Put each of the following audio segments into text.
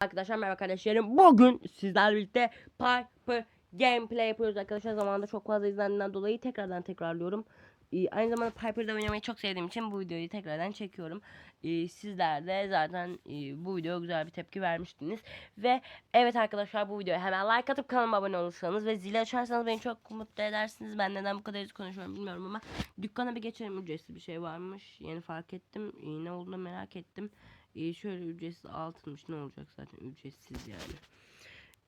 Arkadaşlar merhaba kardeşlerim. Bugün sizlerle birlikte Piper gameplay yapıyoruz arkadaşlar. Zamanında çok fazla izlendiğinden dolayı tekrardan tekrarlıyorum. Ee, aynı zamanda Piper'da oynamayı çok sevdiğim için bu videoyu tekrardan çekiyorum. Ee, sizler de zaten e, bu videoya güzel bir tepki vermiştiniz. Ve evet arkadaşlar bu videoya hemen like atıp kanalıma abone olursanız ve zili açarsanız beni çok mutlu edersiniz. Ben neden bu kadar hızlı konuşuyorum bilmiyorum ama dükkana bir geçelim ücretsiz bir şey varmış. Yeni fark ettim. Ee, ne olduğunu merak ettim. Ee, şöyle ücretsiz altınmış ne olacak zaten ücretsiz yani.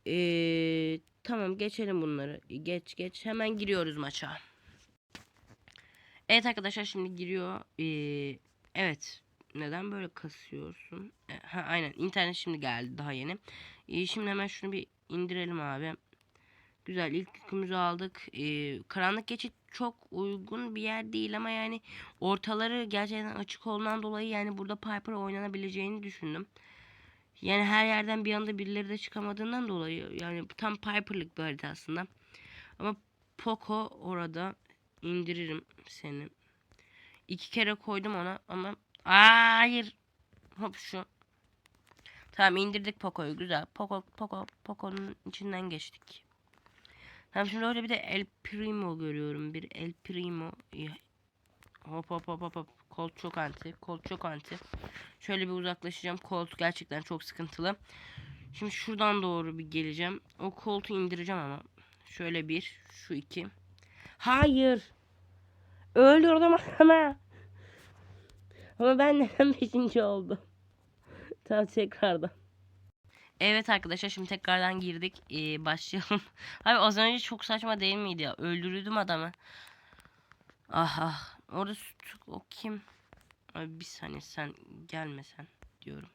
Ee, tamam geçelim bunları. Geç geç hemen giriyoruz maça. Evet arkadaşlar şimdi giriyor. Ee, evet. Neden böyle kasıyorsun? E, Ha, aynen internet şimdi geldi daha yeni. Ee, şimdi hemen şunu bir indirelim abi. Güzel ilk yükümüzü aldık. Ee, karanlık geçit çok uygun bir yer değil ama yani ortaları gerçekten açık olduğundan dolayı yani burada Piper oynanabileceğini düşündüm. Yani her yerden bir anda birileri de çıkamadığından dolayı yani tam Piper'lık bir harita aslında. Ama Poco orada indiririm seni. İki kere koydum ona ama hayır. Hop şu. Tamam indirdik Poco'yu güzel. Poco Poco Poco'nun içinden geçtik. Tamam şimdi öyle bir de El Primo görüyorum. Bir El Primo. Hop hop hop hop hop. Colt çok anti. Colt çok anti. Şöyle bir uzaklaşacağım. Colt gerçekten çok sıkıntılı. Şimdi şuradan doğru bir geleceğim. O Colt'u indireceğim ama. Şöyle bir. Şu iki. Hayır. Öldürdüm ama. Ama ben neden beşinci oldum? tamam tekrardan. Evet arkadaşlar şimdi tekrardan girdik. Ee, başlayalım. Abi az önce çok saçma değil miydi ya? Öldürdüm adamı. Ah ah. Orada o kim? Abi bir saniye sen gelmesen diyorum.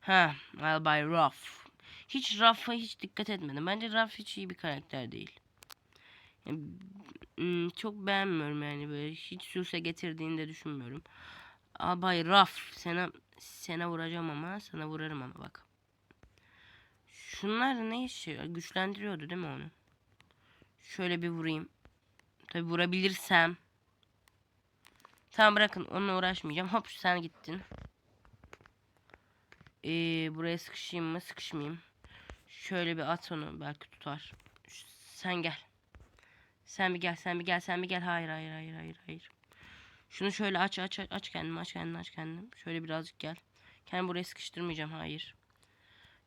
Ha, Albay Ruff. Hiç Ruff'a hiç dikkat etmedim. Bence Ruff hiç iyi bir karakter değil. Yani, hmm, çok beğenmiyorum yani böyle hiç süse getirdiğini de düşünmüyorum. Albay Ruff sana sana vuracağım ama sana vurarım ama bak. Şunlar ne işi? Güçlendiriyordu değil mi onu? Şöyle bir vurayım. Tabi vurabilirsem. Tamam bırakın onunla uğraşmayacağım. Hop sen gittin. Ee, buraya sıkışayım mı? Sıkışmayayım. Şöyle bir at onu belki tutar. Sen gel. Sen bir gel, sen bir gel, sen bir gel. Hayır, hayır, hayır, hayır, hayır. Şunu şöyle aç, aç, aç, aç kendini, aç kendini, aç kendini. Şöyle birazcık gel. Kendimi buraya sıkıştırmayacağım, hayır.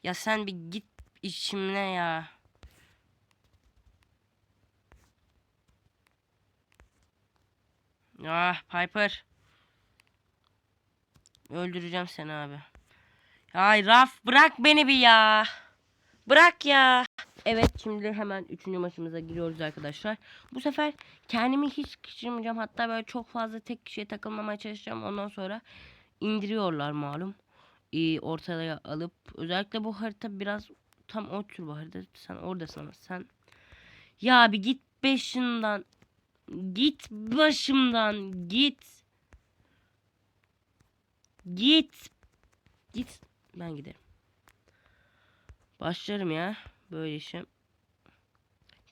Ya sen bir git içimle ya. Ah Piper. Öldüreceğim seni abi. Ay Raf bırak beni bir ya. Bırak ya. Evet şimdi hemen üçüncü maçımıza giriyoruz arkadaşlar. Bu sefer kendimi hiç kaçırmayacağım. Hatta böyle çok fazla tek kişiye takılmamaya çalışacağım. Ondan sonra indiriyorlar malum. Ee, ortaya alıp özellikle bu harita biraz tam o tür harita. Sen oradasın ama sen. Ya bir git başından. Git başımdan git. Git. Git. Ben giderim. Başlarım ya böyle işe.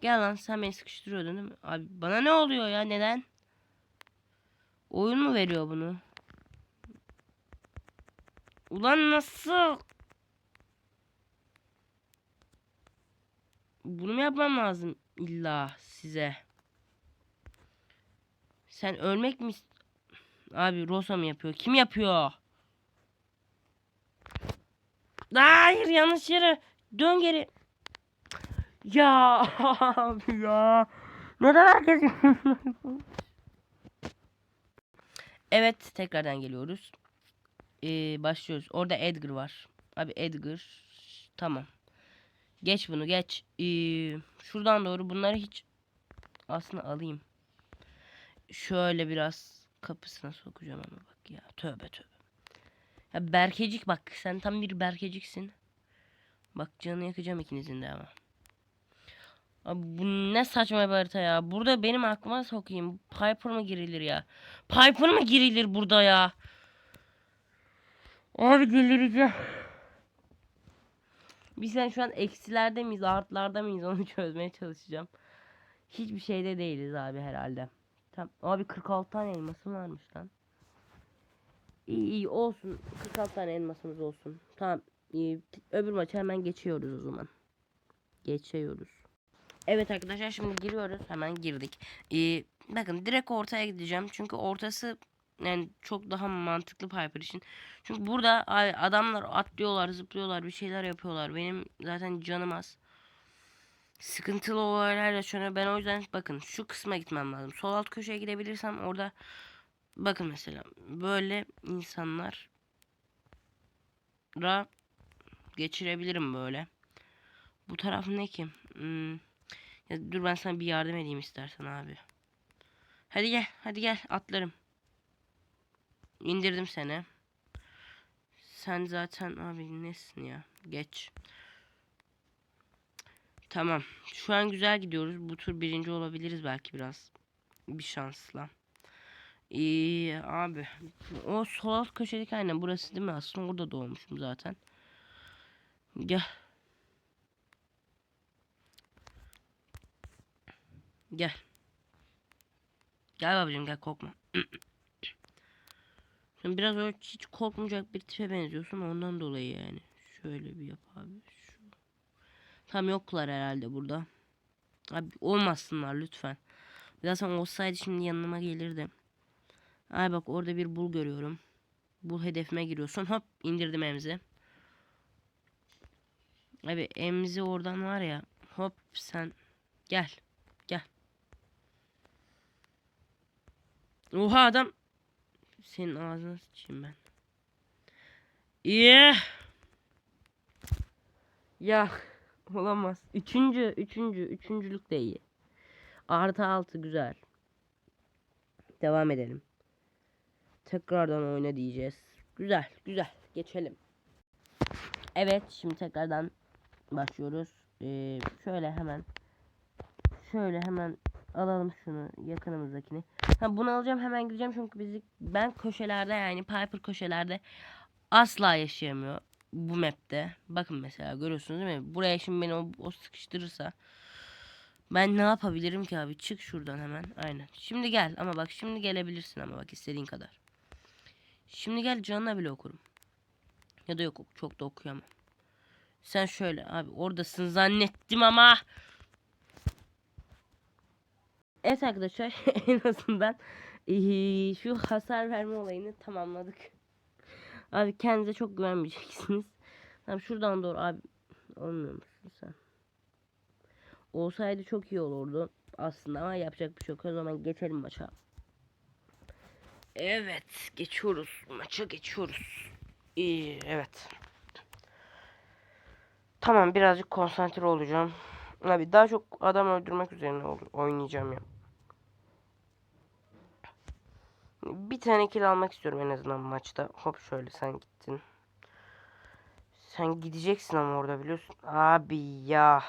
Gel lan sen beni sıkıştırıyordun değil mi? Abi bana ne oluyor ya neden? Oyun mu veriyor bunu? Ulan nasıl? Bunu mu yapmam lazım illa size? Sen ölmek mi? Abi Rosa mı yapıyor? Kim yapıyor? Hayır yanlış yere. Dön geri. Ya abi ya. Neden herkes Evet tekrardan geliyoruz. Ee, başlıyoruz. Orada Edgar var. Abi Edgar. Tamam. Geç bunu geç. Ee, şuradan doğru bunları hiç aslında alayım. Şöyle biraz kapısına sokacağım ama bak ya. Tövbe tövbe. Ya Berkecik bak sen tam bir Berkeciksin. Bak canını yakacağım ikinizin de ama. Abi bu ne saçma bir harita ya. Burada benim aklıma sokayım. Piper mı girilir ya? Piper mı girilir burada ya? Abi delireceğim. Biz sen şu an eksilerde miyiz, artlarda mıyız onu çözmeye çalışacağım. Hiçbir şeyde değiliz abi herhalde. Tamam. Abi 46 tane elmasım varmış lan. İyi iyi olsun. 46 tane elmasımız olsun. Tamam. Ee, öbür maça hemen geçiyoruz o zaman. Geçiyoruz. Evet arkadaşlar şimdi giriyoruz. Hemen girdik. Ee, bakın direkt ortaya gideceğim. Çünkü ortası yani çok daha mantıklı Piper için. Çünkü burada ay, adamlar atlıyorlar, zıplıyorlar, bir şeyler yapıyorlar. Benim zaten canım az. Sıkıntılı olaylar yaşanıyor. Ben o yüzden bakın şu kısma gitmem lazım. Sol alt köşeye gidebilirsem orada bakın mesela böyle insanlar ra geçirebilirim böyle. Bu taraf ne ki? Hmm. Ya dur ben sana bir yardım edeyim istersen abi. Hadi gel, hadi gel atlarım. İndirdim seni. Sen zaten abi nesin ya? Geç. Tamam. Şu an güzel gidiyoruz. Bu tur birinci olabiliriz belki biraz. Bir şansla. İyi abi. O sol alt köşedeki aynen burası değil mi? Aslında orada doğmuşum zaten. Gel. Gel. Gel babacığım gel korkma. Sen biraz öyle hiç korkmayacak bir tipe benziyorsun ondan dolayı yani. Şöyle bir yap abi. Şu. Tam yoklar herhalde burada. Abi olmasınlar lütfen. Zaten olsaydı şimdi yanıma gelirdi. Ay bak orada bir bul görüyorum. Bul hedefime giriyorsun. Hop indirdim emzi. Abi emzi oradan var ya. Hop sen gel. Gel. Oha adam. Senin ağzına sıçayım ben. Yeah. Ya olamaz. Üçüncü, üçüncü, üçüncülük de iyi. Artı altı güzel. Devam edelim. Tekrardan oyna diyeceğiz. Güzel, güzel. Geçelim. Evet, şimdi tekrardan başlıyoruz. Ee, şöyle hemen şöyle hemen alalım şunu yakınımızdakini. Ha, bunu alacağım hemen gideceğim çünkü bizi ben köşelerde yani Piper köşelerde asla yaşayamıyor bu map'te. Bakın mesela görüyorsunuz değil mi? Buraya şimdi beni o, o sıkıştırırsa ben ne yapabilirim ki abi? Çık şuradan hemen. Aynen. Şimdi gel ama bak şimdi gelebilirsin ama bak istediğin kadar. Şimdi gel canına bile okurum. Ya da yok çok da okuyamam. Sen şöyle abi oradasın zannettim ama. Evet arkadaşlar en azından şu hasar verme olayını tamamladık. Abi kendinize çok güvenmeyeceksiniz. Tamam şuradan doğru abi olmuyor musun sen? Olsaydı çok iyi olurdu aslında ama yapacak bir şey yok. O zaman geçelim maça. Evet geçiyoruz maça geçiyoruz. İyi evet. Tamam birazcık konsantre olacağım. Abi daha çok adam öldürmek üzerine oynayacağım ya. Bir tane kill almak istiyorum en azından maçta. Hop şöyle sen gittin. Sen gideceksin ama orada biliyorsun. Abi ya.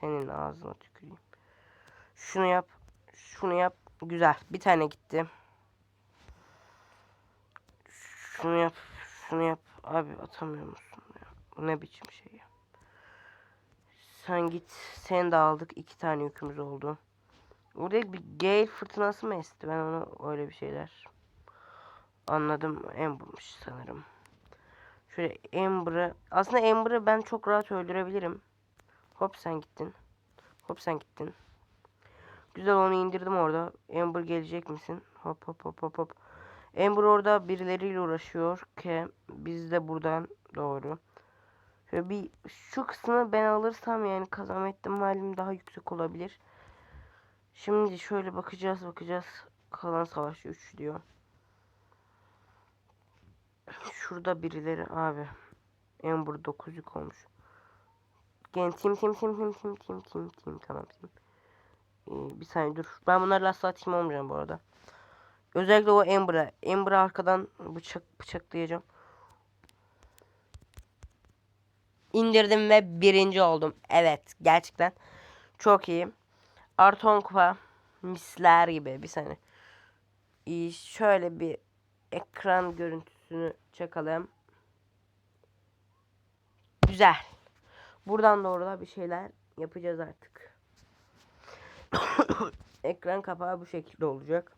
Senin ağzına tüküreyim. Şunu yap. Şunu yap. Güzel. Bir tane gitti. Şunu yap. Şunu yap. Abi atamıyor musun ya? Bu ne biçim şey ya. Sen git. Seni de aldık. İki tane yükümüz oldu. Orada bir gale fırtınası mı esti? Ben onu öyle bir şeyler anladım. Amber'mış sanırım. Şöyle Amber'ı aslında Amber'ı ben çok rahat öldürebilirim. Hop sen gittin. Hop sen gittin. Güzel onu indirdim orada. Amber gelecek misin? Hop hop hop hop hop. Amber orada birileriyle uğraşıyor ki biz de buradan doğru. Şöyle bir şu kısmı ben alırsam yani kazanma ihtimalim daha yüksek olabilir. Şimdi şöyle bakacağız bakacağız. Kalan savaşçı 3 diyor. Şurada birileri abi. Amber 9 yük olmuş. Gen tim tim tim tim tim tim tim tim tamam tim. Ee, bir saniye dur. Ben bunlarla asla tim olmayacağım bu arada. Özellikle o Amber'a. Amber'a arkadan bıçak bıçaklayacağım. İndirdim ve birinci oldum. Evet gerçekten çok iyi. Artı 10 kupa misler gibi bir saniye. Ee, şöyle bir ekran görüntüsünü çakalım. Güzel. Buradan doğru da bir şeyler yapacağız artık. Ekran kapağı bu şekilde olacak.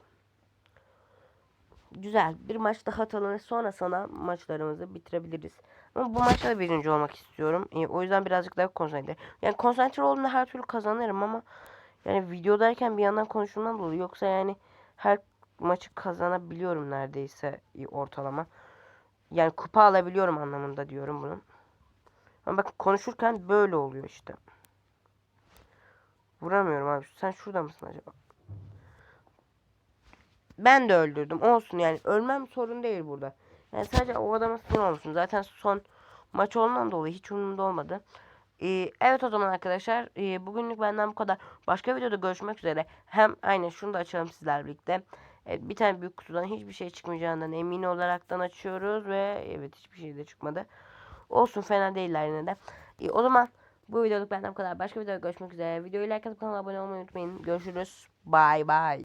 güzel bir maç daha atalım sonra sana maçlarımızı bitirebiliriz. Ama bu maçta da birinci olmak istiyorum. E, o yüzden birazcık daha konsantre. Yani konsantre olduğumda her türlü kazanırım ama yani videodayken bir yandan konuştuğumdan dolayı yoksa yani her maçı kazanabiliyorum neredeyse ortalama. Yani kupa alabiliyorum anlamında diyorum bunu. Ama bak konuşurken böyle oluyor işte. Vuramıyorum abi. Sen şurada mısın acaba? Ben de öldürdüm. Olsun yani. Ölmem sorun değil burada. Yani sadece o adama sinir olmuşum. Zaten son maç olduğundan dolayı hiç umurumda olmadı. Ee, evet o zaman arkadaşlar. ee, bugünlük benden bu kadar. Başka videoda görüşmek üzere. Hem aynen şunu da açalım sizlerle birlikte. Evet, bir tane büyük kutudan hiçbir şey çıkmayacağından emin olaraktan açıyoruz ve evet hiçbir şey de çıkmadı. Olsun fena değiller yine de. Ee, o zaman bu videoluk benden bu kadar. Başka videoda görüşmek üzere. Videoyu like atıp kanala abone olmayı unutmayın. Görüşürüz. Bye bye.